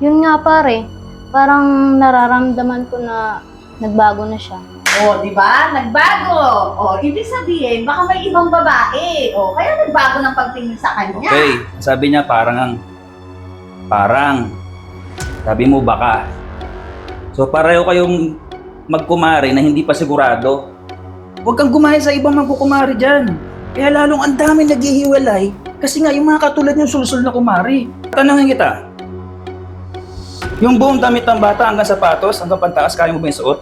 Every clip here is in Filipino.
Yun nga pare, parang nararamdaman ko na nagbago na siya. O, di ba? Nagbago. O, ibig sabihin, baka may ibang babae. O, kaya nagbago ng pagtingin sa kanya. Okay, sabi niya parang ang parang sabi mo baka. So pareho kayong magkumari na hindi pa sigurado. Huwag kang gumaya sa ibang magkukumari dyan. Kaya lalong ang dami naghihiwalay kasi nga yung mga katulad yung sulsul na kumari. Tanungin kita, yung buong damit ng bata hanggang sapatos, hanggang pantaas, kaya mo ba yung suot?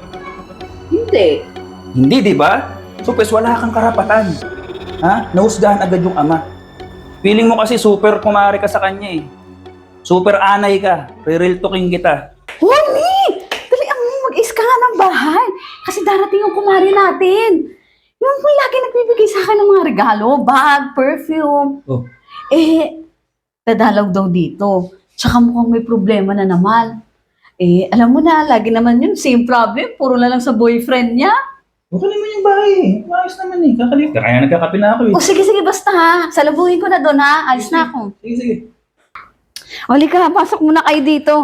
Hindi. Hindi, di ba? So, pues, wala kang karapatan. Ha? Nahusgahan agad yung ama. Feeling mo kasi super kumari ka sa kanya eh. Super anay ka. Re-real talking kita. Honey! Dali ang mag-is ka nga ng bahay. Kasi darating yung kumari natin. Yung may lagi nagbibigay sa akin ng mga regalo, bag, perfume. Oh. Eh, dadalaw daw dito. Tsaka mukhang may problema na naman. Eh, alam mo na, lagi naman yun, same problem. Puro na lang sa boyfriend niya. Okay naman yung bahay eh. Maayos naman eh. Kakalit ka. Kaya nagkakape na ako eh. O sige, sige, basta ha. Salabuhin ko na doon ha. Alis na ako. Sige, sige. Oli ka, pasok muna kayo dito.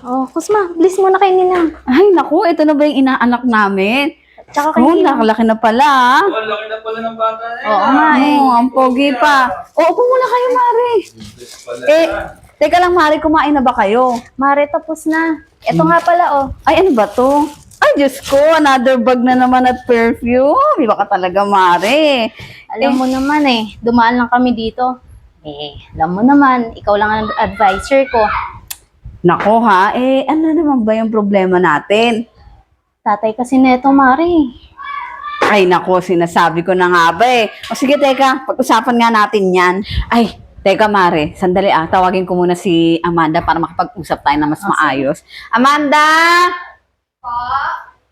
Oh, Kusma, bilis mo na kay Ninang. Ay, naku, ito na ba yung inaanak namin? Tsaka kay Oh, Ninang. nakalaki na pala. ah. Oh, laki na pala ng bata eh. Oo nga eh. ang pogi pa. Oo, upo muna kayo, Mari. Eh, teka lang, Mari, kumain na ba kayo? Mare, tapos na. Ito nga pala, oh. Ay, ano ba to? Ay, Diyos ko, another bag na naman at perfume. Iba ka talaga, Mari. Alam mo naman eh, dumaan lang kami dito. Eh, alam mo naman, ikaw lang ang advisor ko. Nako ha, eh, ano naman ba yung problema natin? Tatay kasi neto, Mare. Ay, nako, sinasabi ko na nga ba eh. O sige, teka, pag-usapan nga natin yan. Ay, teka, Mare, sandali ah. Tawagin ko muna si Amanda para makapag-usap tayo na mas maayos. Amanda!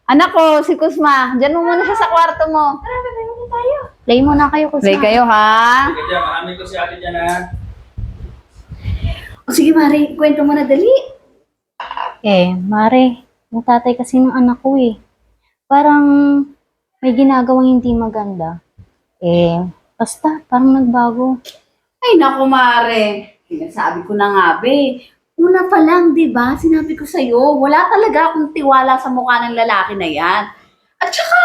Anak ko, si Kusma. Diyan mo muna siya sa kwarto mo. Play muna kayo, Kusma. Play kayo, ha? Sige dyan, maraming ko si ate dyan ha. O sige, Mare, kwento mo na dali. Eh, Mare, yung tatay kasi ng anak ko eh. Parang may ginagawang hindi maganda. Eh, basta, parang nagbago. Ay, naku, Mare. Sinasabi ko na nga, be. Una pa lang, di ba? Sinabi ko sa'yo, wala talaga akong tiwala sa mukha ng lalaki na yan. At saka,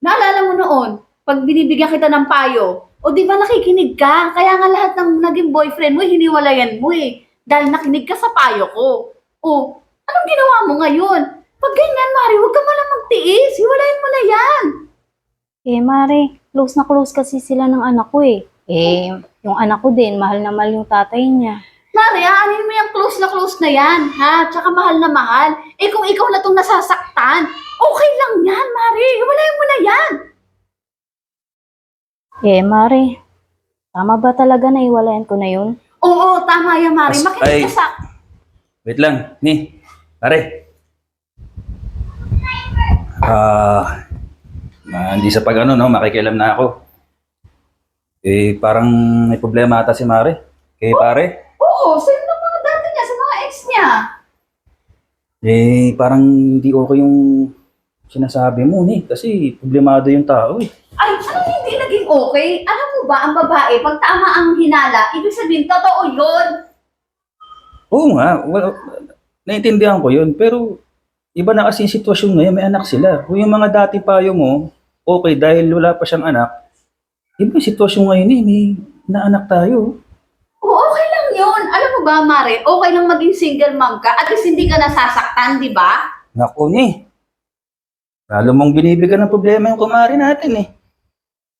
naalala mo noon, pag binibigyan kita ng payo, o di ba nakikinig ka? Kaya nga lahat ng naging boyfriend mo, hiniwalayan mo eh. Dahil nakinig ka sa payo ko. O, anong ginawa mo ngayon? Pag ganyan, Mari, huwag ka malang magtiis. Hiwalayan mo na yan. Eh, Mare, close na close kasi sila ng anak ko eh. Eh, yung anak ko din, mahal na mahal yung tatay niya. Mari, aanin mo yung close na close na yan, ha? Tsaka mahal na mahal. Eh kung ikaw na itong nasasaktan, okay lang yan, Mari. Hiwalayan mo na yan. Eh, Mare, tama ba talaga na iwalayan ko na yun? Oo, tama yan, Mari. As- Makinig ay. ka sa... Wait lang. Ni, pare. Ah, ah, hindi sa pag ano, no, makikialam na ako. Eh, parang may problema ata si Mare. Kay pare. Oo, sino ng mga dati niya, sa mga ex niya? Eh, parang hindi okay yung sinasabi mo, ni. Kasi problemado yung tao, eh. Ay, anong hindi naging okay? Alam mo ba, ang babae, pag tama ang hinala, ibig sabihin, totoo yun. Oo nga, well, naiintindihan ko yun. Pero, iba na kasi yung sitwasyon ngayon, may anak sila. Kung yung mga dati payo mo, okay, dahil wala pa siyang anak, iba yung sitwasyon ngayon eh, may naanak tayo. Oo, okay lang yun. Alam mo ba, Mare, okay lang maging single mom ka, at least hindi ka nasasaktan, di ba? Naku ni, lalo mong binibigyan ng problema yung kumari natin eh.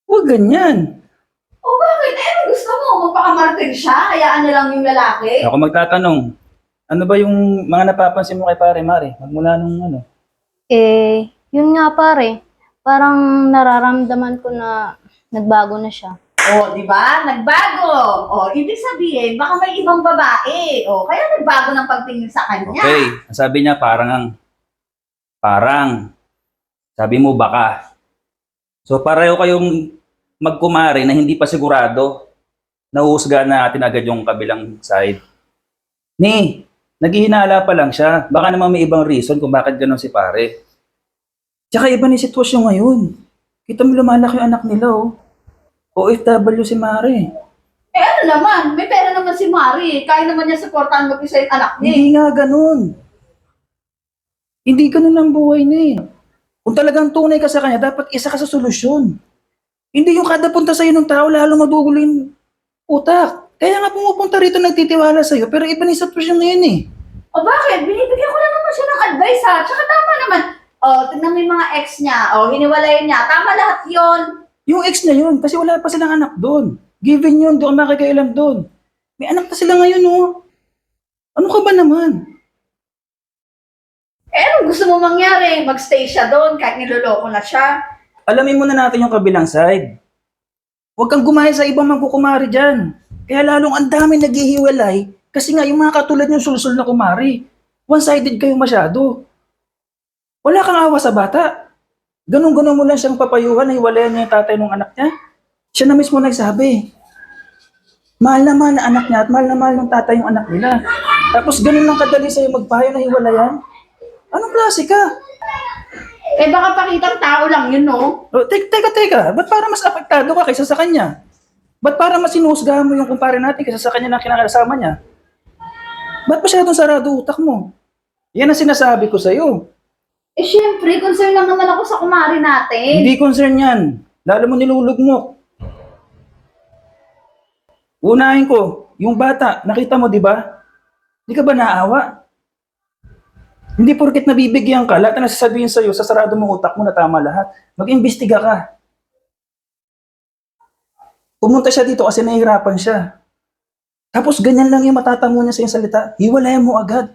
Huwag ganyan. O bakit? Eh, ano gusto mo? Magpakamartin siya? Hayaan na lang yung lalaki? Ako magtatanong, ano ba yung mga napapansin mo kay pare Mare? Magmula nung ano? Eh, yun nga pare, parang nararamdaman ko na nagbago na siya. O, di ba? Nagbago. O, ibig sabihin, baka may ibang babae. O, kaya nagbago ng pagtingin sa kanya. Okay, ang sabi niya parang ang, parang, sabi mo baka. So pareho kayong magkumari na hindi pa sigurado, nahuhusga na natin agad yung kabilang side. Ni, naghihinala pa lang siya. Baka naman may ibang reason kung bakit ganun si pare. Tsaka iba ni sitwasyon ngayon. Kita mo lumalaki yung anak nila oh. OFW si Mare. Eh ano naman, may pera naman si Mari. Kaya naman niya supportahan mag-isa yung anak niya. Hindi nga ganun. Hindi ganun ang buhay na eh. Kung talagang tunay ka sa kanya, dapat isa ka sa solusyon. Hindi yung kada punta sa'yo ng tao, lalo magugulo yung utak. Kaya nga pumupunta rito nagtitiwala sa'yo, pero iba na yung sitwasyon ngayon eh. O bakit? Binibigyan ko lang naman siya ng advice ha. Tsaka tama naman. O, tignan mo yung mga ex niya. O, hiniwalayan niya. Tama lahat yon. Yung ex na yun, kasi wala pa silang anak doon. Given yun, doon ka makikailam doon. May anak na sila ngayon, oh. Ano ka ba naman? Eh, anong gusto mo mangyari? Magstay siya doon kahit niloloko na siya. Alamin muna natin yung kabilang side. Huwag kang gumaya sa ibang mangkukumari dyan. Kaya lalong ang dami naghihiwalay kasi nga yung mga katulad yung sulsul na kumari. One-sided kayo masyado. Wala kang awa sa bata. Ganun-ganun mo lang siyang papayuhan hiwalayan niya yung tatay ng anak niya. Siya na mismo nagsabi. Mahal na mahal na anak niya at mahal na mahal ng tatay yung anak nila. Tapos ganun lang kadali sa'yo magpayo na hiwalayan. Anong klase ka? Eh, baka pakitang tao lang yun, no? Oh, te- teka, teka. Ba't para mas apektado ka kaysa sa kanya? Ba't para mas sinuhusgahan mo yung kumpare natin kaysa sa kanya na kinakasama niya? Ba't masyadong sarado utak mo? Yan ang sinasabi ko sa'yo. Eh, syempre, concern lang naman ako sa kumari natin. Hindi concern yan. Lalo mo nilulugmok. Unahin ko, yung bata, nakita mo, di ba? Di ka ba naawa? Hindi porket nabibigyan ka, lahat na nasasabihin sa'yo, sa sarado mong utak mo na tama lahat. Mag-imbestiga ka. Pumunta siya dito kasi nahihirapan siya. Tapos ganyan lang yung matatango niya sa iyong salita. Hiwalayan mo agad.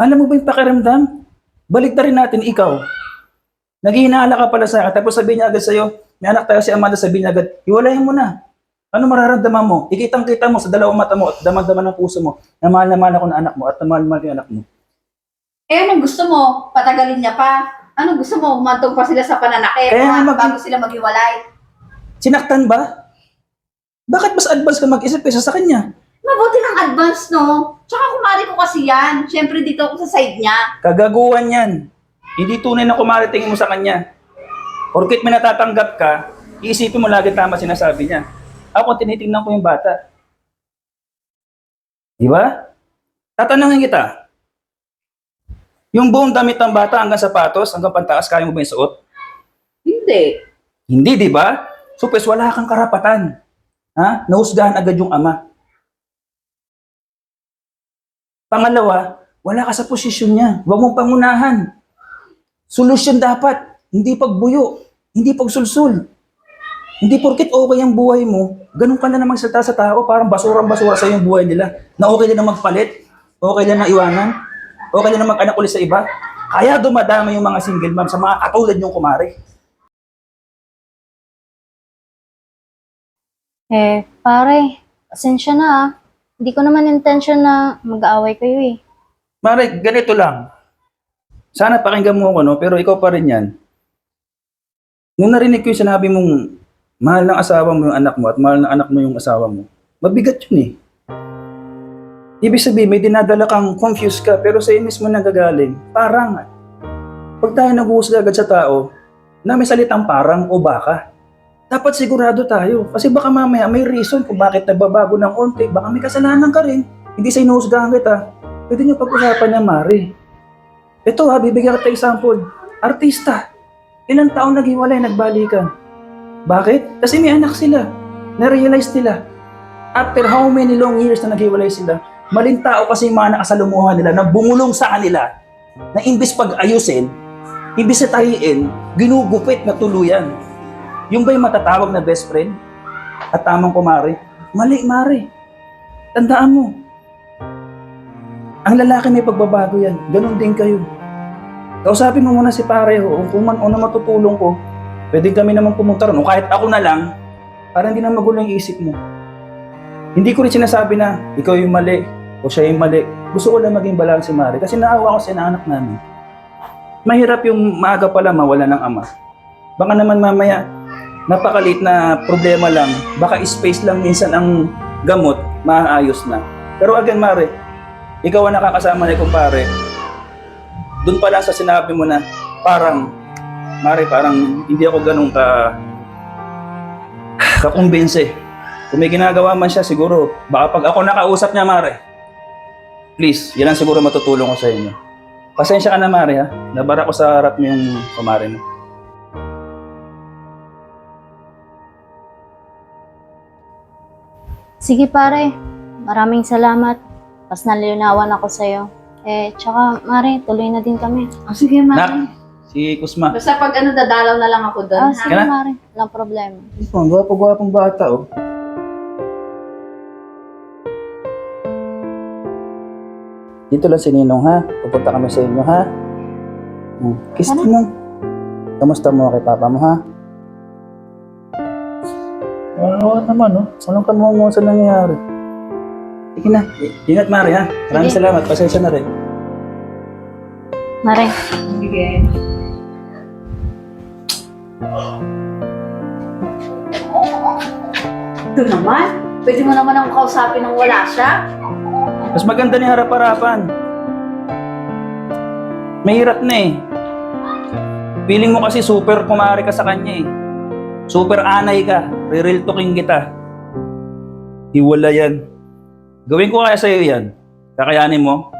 Alam mo ba yung pakiramdam? Balik na rin natin, ikaw. Naghihinala ka pala sa akin, tapos sabihin niya agad sa'yo, may anak tayo si Amanda, sabihin niya agad, hiwalayan mo na. Ano mararamdaman mo? Ikitang-kita mo sa dalawang mata mo at damang-daman ng puso mo na mahal na mahal ako ng anak mo at na mahal na mahal yung anak mo. Eh, anong gusto mo? Patagalin niya pa? Anong gusto mo? Umantong pa sila sa pananakit ha? mag- bago sila maghiwalay? Sinaktan ba? Bakit mas advance ka mag-isip kaysa sa kanya? Mabuti ng advance, no? Tsaka kumari ko kasi yan. Siyempre, dito ako sa side niya. Kagaguhan yan. Hindi tunay na kumarating mo sa kanya. Porkit may natatanggap ka, iisipin mo lagi tama sinasabi niya. Ako, tinitingnan ko yung bata. Di ba? Tatanungin kita. Yung buong damit ng bata hanggang sapatos, hanggang pantaas, kaya mo ba yung suot? Hindi. Hindi, di ba? So, pues, wala kang karapatan. Ha? Nahusgahan agad yung ama. Pangalawa, wala ka sa posisyon niya. Huwag mong pangunahan. Solusyon dapat, hindi pagbuyo, hindi pagsulsul. Hindi porkit okay ang buhay mo, ganun ka na naman salita sa tao, parang basurang-basura sa yung buhay nila. Na okay na magpalit, okay na iwanan, okay na mag-anak ulit sa iba. Kaya dumadama yung mga single mom sa mga katulad yung kumari. Eh, pare, asensya na ah. Hindi ko naman intention na mag-aaway kayo eh. Mare, ganito lang. Sana pakinggan mo ako, no? Pero ikaw pa rin yan. Nung narinig ko yung sinabi mong mahal ng asawa mo yung anak mo at mahal ng anak mo yung asawa mo, mabigat yun eh. Ibig sabihin, may dinadala kang confused ka, pero sa mismo nagagaling. Parang, pag tayo nag-uusga agad sa tao, na may salitang parang o baka, dapat sigurado tayo. Kasi baka mamaya may reason kung bakit nagbabago ng onti. Baka may kasalanan ka rin. Hindi sa inuhusgahan kita. Pwede nyo pag-usapan niya, Mari. Ito ha, bibigyan kita example. Artista. Ilang taon naghiwalay, nagbalikan. Bakit? Kasi may anak sila. Na-realize nila. After how many long years na naghiwalay sila, maling tao kasi yung mga nakasalumuhan nila na bumulong sa kanila na imbis pag-ayusin, imbis na tahiin, ginugupit na tuluyan. Yung ba yung matatawag na best friend? At tamang kumari? Mali, mari. Tandaan mo, ang lalaki may pagbabago yan. Ganon din kayo. Kausapin mo muna si pareho. Kung man ano matutulong ko, pwede kami naman pumunta ron. O kahit ako na lang, para hindi na magulo yung isip mo. Hindi ko rin sinasabi na ikaw yung mali o siya yung mali. Gusto ko lang maging balance si Mari kasi naawa ko sa anak namin. Mahirap yung maaga pala mawala ng ama. Baka naman mamaya, napakalit na problema lang. Baka space lang minsan ang gamot, maayos na. Pero again, Mare, ikaw ang nakakasama ni kumpare. Doon pa lang sa sinabi mo na parang, Mare, parang hindi ako ganun ka kakumbinse. Kung may ginagawa man siya, siguro, baka pag ako nakausap niya, Mare, please, yan ang siguro matutulong ko sa inyo. Pasensya ka na, Mare, ha? Nabara ko sa harap mo yung kumare mo. Sige pare, maraming salamat. Mas nalilinawan ako sa'yo. Eh, tsaka, Mare, tuloy na din kami. O sige, Mare. Nak, si Kusma. Basta pag ano, dadalaw na lang ako doon, Ah, sige Kaya? Mare, walang problema. Ito, ang gwapo-gwapong bata, oh. Dito lang si Ninong, ha? Pupunta kami sa inyo, ha? Hmm. Kiss Ano? Ninong. Kamusta mo kay Papa mo, ha? Oo naman, oh. Walang kamungo sa nangyayari. Sige na. Ingat, Mari, ha? Maraming Sige. salamat. Pasensya na rin. Mare, Sige. Ito naman. Pwede mo naman akong kausapin nang wala siya. Mas maganda ni harap-harapan. Mahirap na eh. Feeling mo kasi super kumari ka sa kanya eh. Super anay ka. Re-real talking kita. Hiwala yan. Gawin ko kaya sa'yo yan. Kakayanin mo?